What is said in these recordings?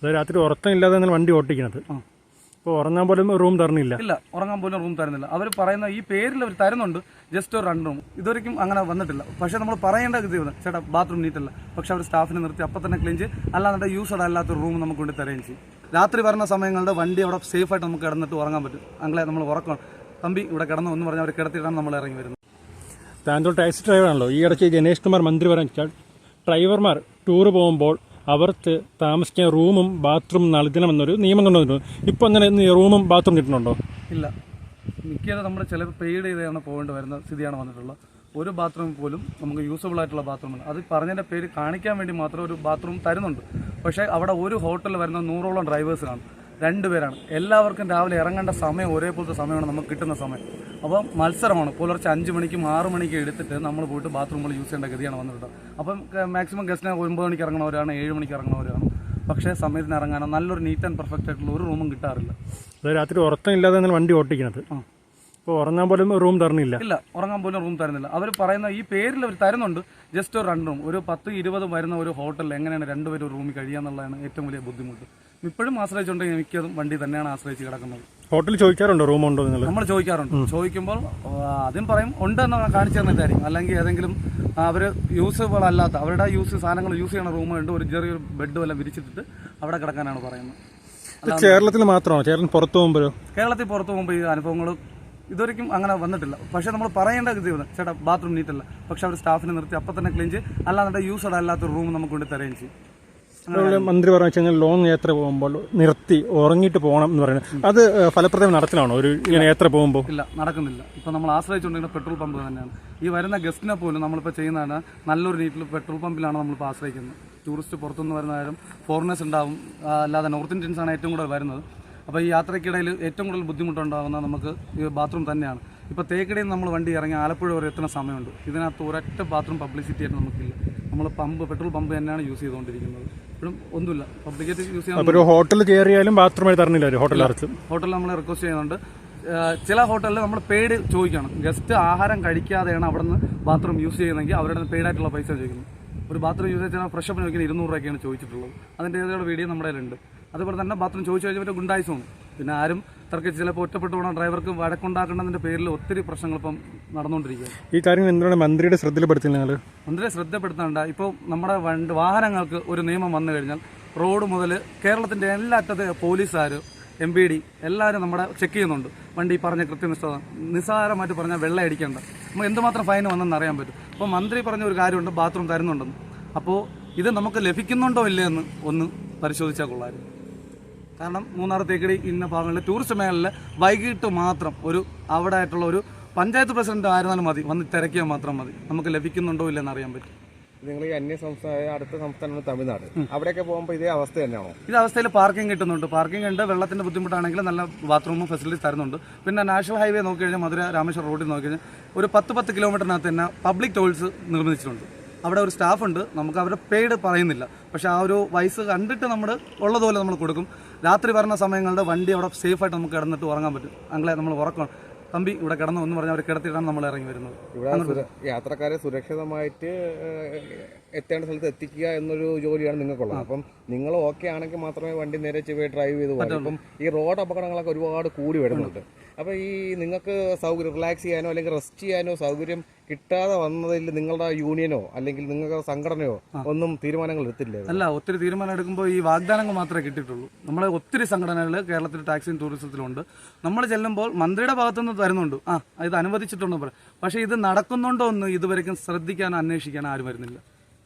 അത് രാത്രി ഉറക്കമില്ലാതെ നിങ്ങൾ വണ്ടി ഓട്ടിക്കണത്. ഇപ്പോൾ ഉറങ്ങാൻ പോലും റൂം തരണില്ല ഇല്ല ഉറങ്ങാൻ പോലും റൂം തരുന്നില്ല. അവർ പറയുന്ന ഈ പേരിൽ അവർ തരുന്നുണ്ട് ജസ്റ്റ് ഒരു രണ്ട് റൂം. ഇതുവരെയും അങ്ങനെ വന്നിട്ടില്ല. പക്ഷേ നമ്മൾ പറയേണ്ട ഇത്. ചേട്ടാ ബാത്റൂം നീറ്റല്ല പക്ഷെ അവർ സ്റ്റാഫിനെ നിർത്തി അപ്പം തന്നെ ക്ലീൻ ചെയ്യും. അല്ലാതെ യൂസ് അല്ലാത്ത റൂം നമുക്ക് കൊണ്ട് തരുകയും ചെയ്യും. രാത്രി വരുന്ന സമയങ്ങളുടെ വണ്ടി അവിടെ സേഫായിട്ട് നമുക്ക് കിടന്നിട്ട് ഉറങ്ങാൻ പറ്റും. അങ്ങനെ നമ്മൾ ഉറക്കണം തമ്പി ഇവിടെ കിടന്നു എന്ന് പറഞ്ഞാൽ അവർ കിടത്തിയിട്ടാണ് നമ്മൾ ഇറങ്ങി വരുന്നത്. താങ്കൾ ടാക്സി ഡ്രൈവറാണല്ലോ ഈ ഇടയ്ക്ക് ജനേഷ് കുമാർ മന്ത്രി വെച്ചാൽ ഡ്രൈവർമാർ ടൂർ പോകുമ്പോൾ അവർക്ക് താമസിക്കാൻ റൂമും ബാത്റൂം നൽകണമെന്നൊരു നിയമം കൊണ്ടുവന്നിട്ടുണ്ട് ഇപ്പോൾ അങ്ങനെ റൂമും ബാത്റൂം കിട്ടുന്നുണ്ടോ? ഇല്ല. മിക്കത് നമ്മൾ ചില പെയ്ഡ് ചെയ്താണ് പോകേണ്ടി വരുന്ന സ്ഥിതിയാണ് വന്നിട്ടുള്ളത്. ഒരു ബാത്റൂം പോലും നമുക്ക് യൂസബിൾ ആയിട്ടുള്ള ബാത്റൂമാണ് അത് പറഞ്ഞതിന്റെ പേര് കാണിക്കാൻ വേണ്ടി മാത്രം ഒരു ബാത്റൂം തരുന്നുണ്ട്. പക്ഷേ അവിടെ ഒരു ഹോട്ടലിൽ വരുന്ന നൂറോളം ഡ്രൈവേഴ്സ് കാണും രണ്ടുപേരാണ്. എല്ലാവർക്കും രാവിലെ ഇറങ്ങേണ്ട സമയം ഒരേപോലത്തെ സമയമാണ് നമുക്ക് കിട്ടുന്ന സമയം. അപ്പം മത്സരമാണ്. പുലർച്ചെ അഞ്ച് മണിക്കും ആറ് മണിക്കും എടുത്തിട്ട് നമ്മൾ പോയിട്ട് ബാത്റൂമുകൾ യൂസ് ചെയ്യേണ്ട ഗതിയാണ് വന്നിട്ടുള്ളത്. അപ്പം മാക്സിമം ഗസ്റ്റിനെ ഒൻപത് മണിക്ക് ഇറങ്ങുന്നവരാണ് ഏഴ് മണിക്ക് ഇറങ്ങുന്നവരാണ് പക്ഷേ സമയത്തിന് ഇറങ്ങാനോ നല്ലൊരു നീറ്റ് ആൻഡ് പെർഫെക്റ്റ് ആയിട്ടുള്ള ഒരു റൂമും കിട്ടാറില്ല. അതായത് രാത്രി ഉറക്കമില്ലാതെ നിങ്ങൾ വണ്ടി ഓട്ടിക്കുന്നത് അപ്പോൾ ഇപ്പോൾ ഉറങ്ങാൻ പോലും റൂം തരുന്നില്ല ഇല്ല ഉറങ്ങാൻ പോലും റൂം തരുന്നില്ല. അവർ പറയുന്ന ഈ പേരിൽ അവർ തരുന്നുണ്ട്. ജസ്റ്റ് ഒരു രണ്ട് റൂം ഒരു പത്ത് ഇരുപത് വരുന്ന ഒരു ഹോട്ടലിൽ എങ്ങനെയാണ് രണ്ടുപേരും റൂമിൽ കഴിയാന്നുള്ളതാണ് ഏറ്റവും വലിയ ബുദ്ധിമുട്ട്. ഇപ്പോഴും ആശ്രയിച്ചുണ്ടെങ്കിൽ മിക്കതും വണ്ടി തന്നെയാണ് ആശ്രയിച്ച് കിടക്കുന്നത്. ഹോട്ടലിൽ ചോദിക്കാറുണ്ടോ? റൂം ഉണ്ടോ നിങ്ങൾ നമ്മൾ ചോദിക്കാറുണ്ട് ചോദിക്കുമ്പോൾ ആദ്യം പറയും ഉണ്ടെന്ന് കാണിച്ചു തന്നിട്ടായിരിക്കും അല്ലെങ്കിൽ ഏതെങ്കിലും അവർ യൂസബിൾ അല്ലാത്ത അവരുടെ യൂസ് സാധനങ്ങൾ യൂസ് ചെയ്യണ ചെയ്യുന്ന ഉണ്ട് ഒരു ചെറിയൊരു ബെഡ് വല്ല വിരിച്ചിട്ട് അവിടെ കിടക്കാനാണ് പറയുന്നത്. കേരളത്തിൽ മാത്രമാണോ? കേരളം പുറത്തു പോകുമ്പോഴോ? കേരളത്തിൽ പുറത്തു പോകുമ്പോൾ ഈ അനുഭവങ്ങൾ ഇതുവരെയും അങ്ങനെ വന്നിട്ടില്ല. പക്ഷേ നമ്മൾ പറയേണ്ട ഇത്. ചേട്ടാ ബാത്റൂം നീറ്റല്ല പക്ഷെ അവർ സ്റ്റാഫിനെ നിർത്തി അപ്പം തന്നെ ക്ലീൻ ചെയ്ത് അല്ലാതെ യൂസ്ഡ് അല്ലാത്തൊരു റൂം നമുക്ക് കൊണ്ട് തരുകയും ചെയ്യും. മന്ത്രി പറഞ്ഞു വെച്ചാൽ ലോങ് യാത്ര പോകുമ്പോൾ നിർത്തി ഉറങ്ങിയിട്ട് പോകണം എന്ന് പറയുന്നത്. അത് ഫലപ്രദം നടത്തിലാണോ? ഒരു ഇങ്ങനെ യാത്ര പോകുമ്പോൾ? ഇല്ല നടക്കുന്നില്ല. ഇപ്പൊ നമ്മൾ ആശ്രയിച്ചുകൊണ്ടിരിക്കുന്ന പെട്രോൾ പമ്പ് തന്നെയാണ്. ഈ വരുന്ന ഗസ്റ്റിനെ പോലും നമ്മളിപ്പോൾ ചെയ്യുന്നതാണ് നല്ലൊരു നീറ്റിൽ പെട്രോൾ പമ്പിലാണ് നമ്മളിപ്പോൾ ആശ്രയിക്കുന്നത്. ടൂറിസ്റ്റ് പുറത്തുനിന്ന് വരുന്നവരും ഫോറിനേഴ്സ് ഉണ്ടാവും. അല്ലാതെ നോർത്ത് ഇന്ത്യൻസ് ആണ് ഏറ്റവും കൂടുതൽ വരുന്നത്. അപ്പോൾ ഈ യാത്രയ്ക്കിടയിൽ ഏറ്റവും കൂടുതൽ ബുദ്ധിമുട്ടുണ്ടാകുന്ന നമുക്ക് ഈ ബാത്റൂം തന്നെയാണ്. ഇപ്പോൾ തേക്കടിയിൽ നമ്മൾ വണ്ടി ഇറങ്ങി ആലപ്പുഴ വരെ എത്തുന്ന സമയമുണ്ട്. ഇതിനകത്ത് ഒരൊറ്റ ബാത്റൂം പബ്ലിസിറ്റി ആയിട്ട് നമുക്കില്ല. നമ്മൾ പമ്പ് പെട്രോൾ പമ്പ് തന്നെയാണ് യൂസ് ചെയ്തുകൊണ്ടിരിക്കുന്നത്. ഇപ്പോഴും ഒന്നുമില്ല. പബ്ലിക്കായിട്ട് യൂസ് ചെയ്യാൻ ഒരു ഹോട്ടലിൽ കയറിയാലും ബാത്റൂമിൽ തരണില്ല ഹോട്ടൽ ഹോട്ടൽ നമ്മൾ റിക്വസ്റ്റ് ചെയ്യുന്നുണ്ട്. ചില ഹോട്ടലിൽ നമ്മൾ പെയ്ഡ് ചോദിക്കണം. ഗസ്റ്റ് ആഹാരം കഴിക്കാതെയാണ് അവിടെ നിന്ന് ബാത്റൂം യൂസ് ചെയ്യുന്നതെങ്കിൽ അവരുടെ പെയ്ഡ് ആയിട്ടുള്ള പൈസ ചോദിക്കുന്നത് ഒരു ബാത്റൂം യൂസ് ചെയ്താൽ ഫ്രഷ് അപ്പ് ചോദിക്കുന്നത് ഇരുന്നൂറ് രൂപയ്ക്കാണ് ചോദിച്ചിട്ടുള്ളത്. അതിന്റെ ഏതൊരു വീഡിയോ നമ്മുടെ കയ്യിലുണ്ട്. അതുപോലെ തന്നെ ബാത്റൂം ചോദിച്ചു കഴിഞ്ഞാൽ ഗുണ്ടായിസമാണ്. പിന്നെ ആരും തർക്കിച്ച് ചിലപ്പോൾ ഒറ്റപ്പെട്ടു പോകണം ഡ്രൈവർക്ക് വഴക്കുണ്ടാക്കേണ്ടതിന്റെ പേരിൽ ഒത്തിരി പ്രശ്നങ്ങൾ ഇപ്പം നടന്നുകൊണ്ടിരിക്കുകയാണ്. ഈ കാര്യം എന്താണ് മന്ത്രിയുടെ ശ്രദ്ധയിൽപ്പെടുത്തി നിങ്ങൾ മന്ത്രിയെ ശ്രദ്ധപ്പെടുത്താണ്ട ഇപ്പോൾ നമ്മുടെ വണ്ടി വാഹനങ്ങൾക്ക് ഒരു നിയമം വന്നു കഴിഞ്ഞാൽ റോഡ് മുതൽ കേരളത്തിന്റെ എല്ലാ അറ്റത്തെ പോലീസുകാർ എം പി ഡി എല്ലാവരും നമ്മുടെ ചെക്ക് ചെയ്യുന്നുണ്ട്. വണ്ടി പറഞ്ഞ കൃത്യനിഷ്ഠത നിസ്സാരമായിട്ട് പറഞ്ഞാൽ വെള്ളം അടിക്കേണ്ട. നമുക്ക് എന്തുമാത്രം ഫൈൻ വന്നെന്ന് അറിയാൻ പറ്റും. അപ്പോൾ മന്ത്രി പറഞ്ഞ ഒരു കാര്യമുണ്ട് ബാത്റൂം തരുന്നുണ്ടെന്ന്. അപ്പോൾ ഇത് നമുക്ക് ലഭിക്കുന്നുണ്ടോ ഇല്ലയെന്ന് ഒന്ന് പരിശോധിച്ചാൽ കൊള്ളായിരുന്നു കാരണം മൂന്നാർ തേക്കടി ഇന്ന ഭാഗങ്ങളിൽ ടൂറിസ്റ്റ് മേഖലയിൽ വൈകിട്ട് മാത്രം ഒരു അവിടെ ആയിട്ടുള്ള ഒരു പഞ്ചായത്ത് പ്രസിഡന്റ് ആയിരുന്നാലും മതി. വന്ന് തിരക്കിയാൽ മാത്രം മതി. നമുക്ക് ലഭിക്കുന്നുണ്ടോ ഇല്ലെന്ന് അറിയാൻ പറ്റും. നിങ്ങൾ ഈ അന്യ സംസ്ഥാന അടുത്ത സംസ്ഥാനമാണ് തമിഴ്നാട്. അവിടെയൊക്കെ പോകുമ്പോൾ ഇതേ അവസ്ഥ തന്നെയാണോ? ഇത് അവസ്ഥയിൽ പാർക്കിംഗ് കിട്ടുന്നുണ്ട്. പാർക്കിംഗ് ഉണ്ട്. വെള്ളത്തിന്റെ ബുദ്ധിമുട്ടാണെങ്കിൽ നല്ല ബാത്റൂമും ഫെസിലിറ്റീസ് തരുന്നുണ്ട്. പിന്നെ നാഷണൽ ഹൈവേ നോക്കി കഴിഞ്ഞാൽ മധുര രാമേശ്വരം റോഡിൽ നോക്കി കഴിഞ്ഞാൽ ഒരു പത്ത് പത്ത് കിലോമീറ്ററിനകത്ത് തന്നെ പബ്ലിക് ടോയ്ലറ്റ്സ് നിർമ്മിച്ചിട്ടുണ്ട്. അവിടെ ഒരു സ്റ്റാഫ് ഉണ്ട്. നമുക്ക് അവരുടെ പെയ്ഡ് പറയുന്നില്ല. പക്ഷെ ആ ഒരു വയസ്സ് കണ്ടിട്ട് നമ്മൾ ഉള്ളതുപോലെ നമ്മൾ കൊടുക്കും. രാത്രി വരുന്ന സമയങ്ങളുടെ വണ്ടി അവിടെ സേഫായിട്ട് നമുക്ക് കിടന്നിട്ട് ഉറങ്ങാൻ പറ്റും. അങ്ങനെ നമ്മൾ ഉറക്കണം തമ്പി ഇവിടെ കിടന്നു എന്ന് പറഞ്ഞാൽ അവർ കിടത്തിയിട്ടാണ് നമ്മൾ ഇറങ്ങി വരുന്നത്. ഇവിടെ യാത്രക്കാരെ സുരക്ഷിതമായിട്ട് എത്തേണ്ട സ്ഥലത്ത് എത്തിക്കുക എന്നൊരു ജോലിയാണ് നിങ്ങൾക്കുള്ളത്. അപ്പം നിങ്ങൾ ഓക്കെ ആണെങ്കിൽ മാത്രമേ വണ്ടി നേരെ ചൊവ്വേ ഡ്രൈവ് ചെയ്ത് അപ്പം ഈ റോഡ് അപകടങ്ങളൊക്കെ ഒരുപാട് കൂടി വരുന്നുണ്ട്. അപ്പോൾ ഈ നിങ്ങൾക്ക് സൗകര്യം റിലാക്സ് ചെയ്യാനോ അല്ലെങ്കിൽ റെസ്റ്റ് ചെയ്യാനോ സൗകര്യം കിട്ടാതെ വന്നതിൽ നിങ്ങളുടെ യൂണിയനോ അല്ലെങ്കിൽ നിങ്ങളുടെ സംഘടനയോ ഒന്നും തീരുമാനങ്ങൾ എടുത്തില്ല? അല്ല ഒത്തിരി തീരുമാനം എടുക്കുമ്പോൾ ഈ വാഗ്ദാനങ്ങൾ മാത്രമേ കിട്ടിയിട്ടുള്ളൂ. നമ്മളെ ഒത്തിരി സംഘടനകൾ കേരളത്തിൽ ടാക്സിയും ടൂറിസത്തിലുണ്ട് നമ്മൾ ചെല്ലുമ്പോൾ മന്ത്രിയുടെ ഭാഗത്തുനിന്ന് തരുന്നുണ്ട് ആ ഇത് അനുവദിച്ചിട്ടുണ്ടോ പക്ഷേ ഇത് നടക്കുന്നുണ്ടോ എന്ന് ഇതുവരെയും ശ്രദ്ധിക്കാനോ അന്വേഷിക്കാനോ ആരും വരുന്നില്ല.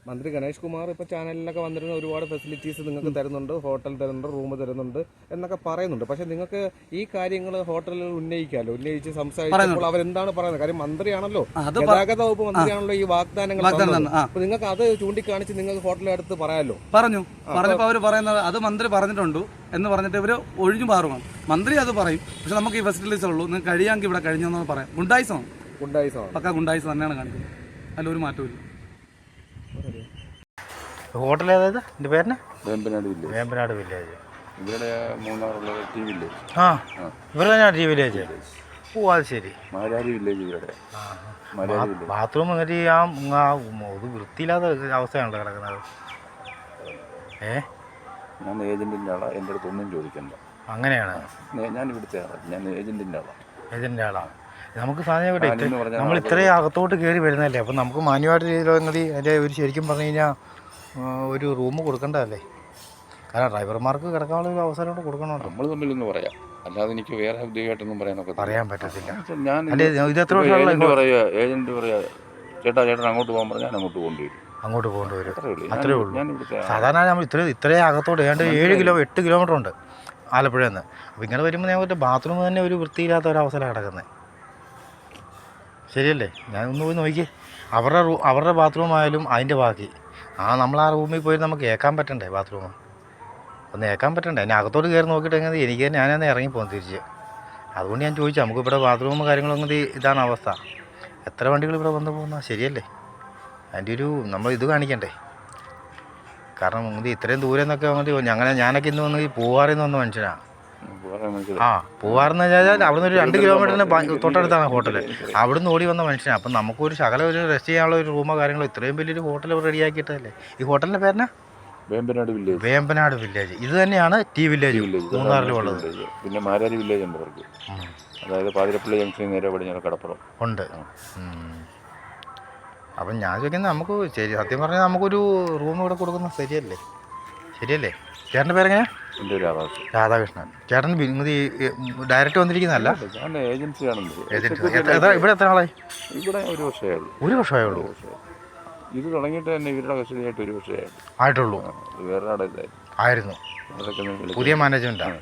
മന്ത്രി ഗണേഷ് കുമാർ ഇപ്പോൾ ചാനലിലൊക്കെ വന്നിരുന്ന ഒരുപാട് ഫെസിലിറ്റീസ് നിങ്ങൾക്ക് തരുന്നുണ്ട് ഹോട്ടൽ തരുന്നുണ്ട് റൂം തരുന്നുണ്ട് എന്നൊക്കെ പറയുന്നുണ്ട്. പക്ഷേ നിങ്ങൾക്ക് ഈ കാര്യങ്ങൾ ഹോട്ടലിൽ ഉന്നയിക്കാമല്ലോ ഉന്നയിച്ച് സംസാരിച്ചപ്പോൾ അവരെന്താണ് പറയുന്നത്? കാര്യം മന്ത്രിയാണല്ലോ. ഗതാഗത വകുപ്പ് മന്ത്രിയാണല്ലോ ഈ വാഗ്ദാനങ്ങൾ വാഗ്ദാനം തന്നത്. തന്നെ, ആ. അപ്പൊ നിങ്ങൾക്ക് അത് ചൂണ്ടിക്കാണിച്ച് നിങ്ങൾക്ക് ഹോട്ടലിൽ അടുത്ത് പറയാമല്ലോ പറഞ്ഞു. പറഞ്ഞപ്പോൾ അവർ പറയുന്നത് അത് മന്ത്രി പറഞ്ഞിട്ടുണ്ട് എന്ന് പറഞ്ഞിട്ട് ഇവർ ഒഴിഞ്ഞു മാറുകയാണ് മന്ത്രി അത് പറയും. പക്ഷെ നമുക്ക് ഈ ഫെസിലിറ്റീസ് ഉള്ളൂ. നിങ്ങൾക്ക് കഴിയാമെങ്കിൽ ഇവിടെ കഴിഞ്ഞെന്ന് പറയാം. ഗുണ്ടായിസമാണ്. ഗുണ്ടായിസമാണ്. പക്ക ഗുണ്ടായിസം തന്നെയാണ് കാണിക്കുന്നത്. അതിലൊരു മാറ്റമില്ല ഹോട്ടൽ ഏതായത്? എന്റെ പേരിന്? വേമ്പനാട് വില്ലേജ് വേമ്പനാട് വില്ലേജ് ഇവിടെ മൂന്നാറുള്ളത് ടി വില്ലേജ് ആ ഇവിടെ ഞാൻ ടി വില്ലേജ് ഓ അത് ശരി. മാരാരി വില്ലേജ് വില്ലേജ് ബാത്റൂം എന്നിട്ട് ആ ഇത് വൃത്തിയില്ലാത്ത അവസ്ഥയാണല്ലോ കിടക്കുന്നത്. ഏ? ഞാൻ ഏജന്റിന്റെ ആളാ. എന്റെ അടുത്ത് ഒന്നും ചോദിക്കണ്ട. അങ്ങനെയാണ്. ഞാൻ ഇവിടുത്തെ ആളാ. ഞാൻ ഏജന്റിന്റെ ആളാ. ഏജന്റിന്റെ ആളാണ് നമുക്ക് സാധനം നമ്മൾ ഇത്രയും അകത്തോട്ട് കയറി വരുന്നതല്ലേ? അപ്പം നമുക്ക് മാന്യമായിട്ട് രീതിയിലോ അതിന്റെ ഒരു ശരിക്കും പറഞ്ഞു കഴിഞ്ഞാൽ ഒരു റൂം കൊടുക്കണ്ടല്ലേ കാരണം ഡ്രൈവർമാർക്ക് കിടക്കാനുള്ള ഒരു അവസരം കൂടെ കൊടുക്കണം നമ്മൾ തമ്മിലൊന്ന് പറയാം. അല്ലാതെ എനിക്ക് വേറെ ഔദ്യോഗികമായിട്ടൊന്നും പറയാനൊക്കെ പറയാൻ പറ്റത്തില്ല. ഞാൻ ഇത് എത്ര ഏജന്റ് പറയാ ഏജന്റ് പറയാ ചേട്ടാ ചേട്ടൻ അങ്ങോട്ട് പോകാൻ പറഞ്ഞാൽ ഞാൻ അങ്ങോട്ട് കൊണ്ടുവരും അങ്ങോട്ട് പോകേണ്ടി വരും. അത്രേ ഉള്ളൂ. സാധാരണ നമ്മൾ ഇത്രയും ഇത്രയും അകത്തോട്ട് ഏതാണ്ട് ഏഴ് കിലോ എട്ട് കിലോമീറ്റർ ഉണ്ട് ആലപ്പുഴയിൽ നിന്ന് അപ്പോൾ ഇങ്ങനെ വരുമ്പോൾ ഞാൻ ഒരു ബാത്റൂം തന്നെ ഒരു വൃത്തിയില്ലാത്ത ഒരു അവസരം കിടക്കുന്നത് ശരിയല്ലേ? ഞാൻ ഒന്ന് പോയി നോക്കി അവരുടെ അവരുടെ ബാത്റൂം ആയാലും അതിന്റെ ബാക്കി. ആ നമ്മൾ ആ റൂമിൽ പോയി നമുക്ക് ഏക്കാൻ പറ്റണ്ടേ ബാത്റൂം? ഒന്ന് ഏക്കാൻ പറ്റണ്ടേ? എന്നെ അകത്തോട്ട് കയറി നോക്കിയിട്ടെങ്കിൽ എനിക്ക് ഇറങ്ങി ഇറങ്ങിപ്പോകും തിരിച്ച്. അതുകൊണ്ട് ഞാൻ ചോദിച്ചു നമുക്ക് ഇവിടെ ബാത്റൂം കാര്യങ്ങളൊന്നും ഇത് ഇതാണ് അവസ്ഥ? എത്ര വണ്ടികൾ ഇവിടെ വന്നു പോകുന്ന ശരിയല്ലേ? അതിന്റെ ഒരു നമ്മൾ ഇത് കാണിക്കണ്ടേ? കാരണം ഇത് ഇത്രയും ദൂരെ നിന്നൊക്കെ വന്നിട്ട് ഞങ്ങളെ ഞാനൊക്കെ ഇന്ന് വന്ന് പൂവാറിന്ന് വന്ന മനുഷ്യനാണ്. ആ പൂവാറെന്ന് വെച്ചാൽ അവിടുന്ന് ഒരു രണ്ട് കിലോമീറ്ററിന് തൊട്ടടുത്താണ് ഹോട്ടൽ അവിടുന്ന് ഓടി വന്ന മനുഷ്യനാണ് അപ്പം നമുക്കൊരു ശകല ഒരു റെസ്റ്റ് ചെയ്യാനുള്ള ഒരു റൂമോ കാര്യങ്ങളോ ഇത്രയും വലിയൊരു ഹോട്ടൽ റെഡിയാക്കിയിട്ടല്ലേ ഈ ഹോട്ടലിന്റെ പേരെന്നാ? വേമ്പനാട് വില്ലേജ് വേമ്പനാട് വില്ലേജ് ഇത് തന്നെയാണ് ടി വില്ലേജ് മൂന്നാറിലുള്ളത്. പിന്നെ മാരാരി വില്ലേജ് ഉണ്ട് അവർക്ക്. അതായത് പാതിരപ്പള്ളി ജംഗ്ഷൻ നേരെ പടിഞ്ഞാറ് കടപ്പുറം. ഉണ്ട്. അപ്പം ഞാൻ ചോദിക്കുന്നത് നമുക്ക് ശരി സത്യം പറഞ്ഞാൽ നമുക്കൊരു റൂം ഇവിടെ കൊടുക്കുന്നത് ശരിയല്ലേ? ശരിയല്ലേ? ചേട്ടന്റെ പേരെങ്ങനെയാ? എന്റെ രാധാകൃഷ്ണൻ. ചേട്ടൻ ഇത് ഡയറക്റ്റ് വന്നിരിക്കുന്നതല്ല? ഞാൻ ഏജൻസിയാണെന്ന് ഇവിടെ എത്ര ആളായി ഇവിടെ ഒരു വർഷമേ ഉള്ളൂ. ഒരു വർഷമേ ഉള്ളൂ? ഇത് തുടങ്ങിയിട്ട് തന്നെ ഇവരുടെ കസ്റ്റഡിയായിട്ട് ഒരു വർഷമേ. ആയിട്ടുള്ളൂ? വേറെ ആയിരുന്നു. പുതിയ മാനേജ്മെന്റാണ്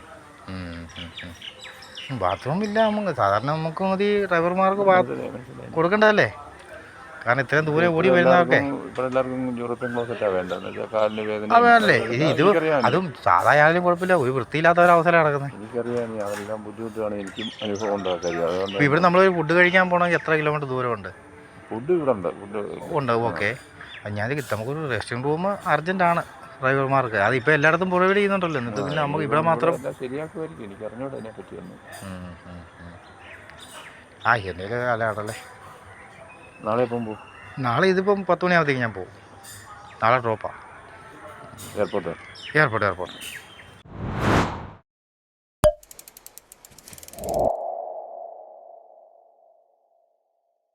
ബാത്റൂം ഇല്ല നമുക്ക്. സാധാരണ നമുക്ക് മതി ഡ്രൈവർമാർക്ക് കൊടുക്കേണ്ടതല്ലേ? കാരണം ഇത്രയും ദൂരെ ഓടി വരുന്നതൊക്കെ എല്ലാവർക്കും- എല്ലാവർക്കും യൂറോപ്യൻ വേണ്ടത്. കാലിന് വേദന അതല്ലേ ഇത് ഇത് അതും സാധാ ആയാലും കുഴപ്പമില്ല. ഒരു വൃത്തിയില്ലാത്ത ഒരു അവസരം നടക്കുന്നത് എനിക്കറിയാം നീ അതെല്ലാം ബുദ്ധിമുട്ടാണ്. എനിക്കും അനുഭവം ഉണ്ടാക്കുക അതുകൊണ്ട് ഇവിടെ നമ്മൾ ഫുഡ് കഴിക്കാൻ പോകണമെങ്കിൽ എത്ര കിലോമീറ്റർ ദൂരമുണ്ട്? ഫുഡ് ഇവിടെ ഉണ്ട് ഫുഡ് ഉണ്ട് ഓക്കെ ഞാൻ നമുക്കൊരു റെസ്റ്റിംഗ് റൂം അർജന്റാണ് ഡ്രൈവർമാർക്ക്. അത് ഇപ്പോൾ എല്ലായിടത്തും പ്രൊവൈഡ് ചെയ്യുന്നുണ്ടല്ലോ. എന്നിട്ട് പിന്നെ നമുക്ക് ഇവിടെ മാത്രം ശരിയാക്കുമായിരിക്കും. എനിക്ക് അതിനെ പറ്റിയൊന്നും. ആ എന്തെങ്കിലും കാലഘട്ടമല്ലേ നാളെ എപ്പം പോകും നാളെ ഇതിപ്പം പത്ത് മണിയാകുമ്പോഴത്തേക്ക് ഞാൻ പോകും നാളെ ഡ്രോപ്പാണ് എയർപോർട്ട്. Airport airport.